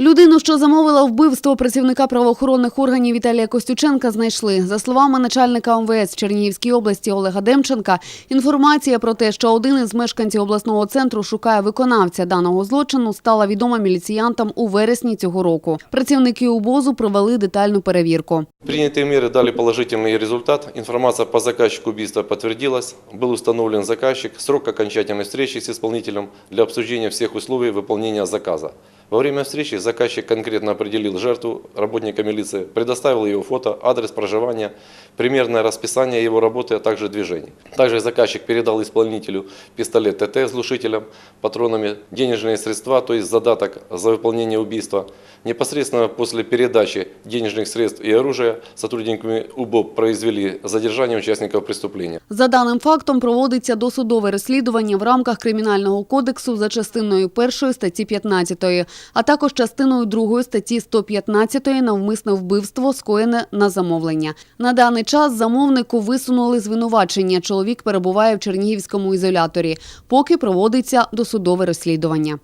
Людину, що замовила вбивство працівника правоохоронних органів Віталія Костюченка, знайшли. За словами начальника МВС Чернігівській області Олега Демченка, інформація про те, що один із мешканців обласного центру шукає виконавця даного злочину, стала відома міліціянтам у вересні цього року. Працівники УБОЗу провели детальну перевірку. Принятые меры дали положительный результат. Информация по заказчику убийства подтвердилась. Был установлен заказчик, срок окончательной встречи с исполнителем для обсуждения всех условий выполнения заказа. Во время встречи заказчик конкретно определил жертву работника милиции, предоставил его фото, адрес проживания, примерное расписание его работы, а также движений. Также заказчик передал исполнителю пистолет ТТ с глушителем, патронами, денежные средства, то есть задаток за выполнение убийства. Непосредственно после передачи денежных средств и оружия сотрудниками УБОП произвели задержание участников преступления. За даним фактом проводиться досудове розслідування в рамках Кримінального кодексу за частиною 1 статті 15, а також частиною 2 статті 115 навмисне вбивство скоєне на замовлення. На даний час замовнику висунули звинувачення. Чоловік перебуває в Чернігівському ізоляторі, поки проводиться досудове розслідування.